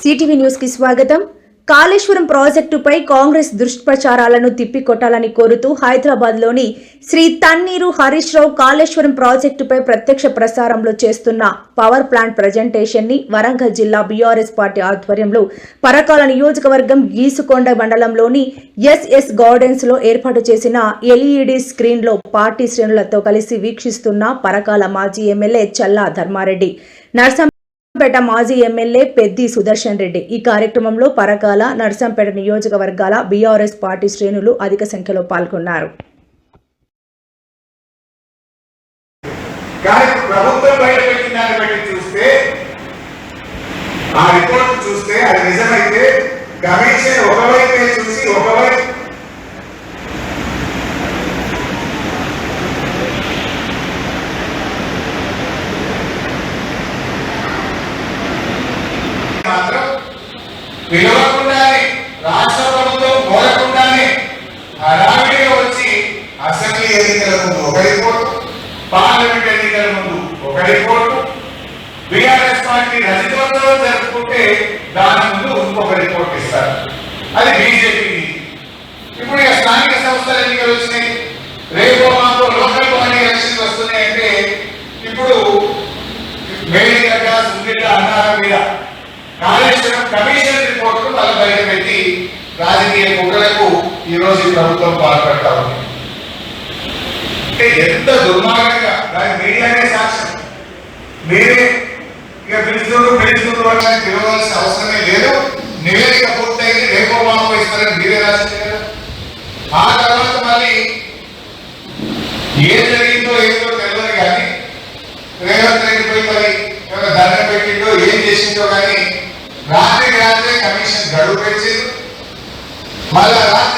CTV న్యూస్కి స్వాగతం. కాళేశ్వరం ప్రాజెక్టుపై కాంగ్రెస్ దుష్ప్రచారాలను తిప్పికొట్టాలని కోరుతూ హైదరాబాద్లోని శ్రీ తన్నీరు హరీష్ రావు కాళేశ్వరం ప్రాజెక్టుపై ప్రత్యక్ష ప్రసారంలో చేస్తున్న పవర్ ప్లాంట్ ప్రజెంటేషన్ని వరంగల్ జిల్లా బీఆర్ఎస్ పార్టీ ఆధ్వర్యంలో పరకాల నియోజకవర్గం గీసుకొండ మండలంలోని ఎస్ఎస్ గార్డెన్స్లో ఏర్పాటు చేసిన ఎల్ఈడి స్క్రీన్లో పార్టీ శ్రేణులతో కలిసి వీక్షిస్తున్న పరకాల మాజీ ఎమ్మెల్యే చల్లా ధర్మారెడ్డి. నర్సం నర్సంపేట మాజీ ఎమ్మెల్యే పెద్ది సుదర్శన్ రెడ్డి. ఈ కార్యక్రమంలో పరకాల నర్సంపేట నియోజకవర్గాల బీఆర్ఎస్ పార్టీ శ్రేణులు అధిక సంఖ్యలో పాల్గొన్నారు. చూస్తే ఆ రిపోర్ట్ చూస్తే అది నిజమైతే కమిషన్ పిలవకుండానే రాష్ట్ర ప్రభుత్వం కోరకుండానే హడావిడిగా వచ్చి అసెంబ్లీ ఎన్నికల ముందు ఒక రిపోర్ట్ పార్లమెంట్ ఎన్నికల ముందు ఒక రిపోర్ట్ బీఆర్ఎస్ పార్టీ రజతోత్సవం జరుపుకుంటే దాని ముందు ఇంకొక రిపోర్ట్ ఇస్తారు. అది బీజేపీ ఇప్పుడు ఇక స్థానిక సంస్థల ఎన్నికలు వచ్చినాయి. రేపు మాకు లోకల్ బాడీ ఎలక్షన్స్ వస్తున్నాయంటే ఇప్పుడు మేడిగడ్డ సుందిళ్ళ అన్నారా మీద కాళేశ్వరం కమిషన్ రిపోర్ట్ వాళ్ళ బయట పెట్టి రాజకీయ కుట్రలకు ఈరోజు ఈ ప్రభుత్వం పాల్పడతా ఉంది. అంటే ఎంత దుర్మార్గంగా దాని మీడియానే సాక్ష్యం. మీరే ఇక పిలుచుకుంటూ పిలుచుకుంటూ అని పిలవాల్సిన అవసరమే లేదు. నివేదిక పూర్తయింది రేపో మామూలు ఇస్తారని మీరే రాసింది ఆ తర్వాత మళ్ళీ ఏం జరిగిందో ఏదో తెలియదు కానీ రేవంత్ రెడ్డి పోయి మరి ఏమైనా దండం పెట్టిండో ఏం చేసిందో కానీ రాత్రి రాత్రే కమిషన్ అడుగు పెంచింది మళ్ళా రాత్రి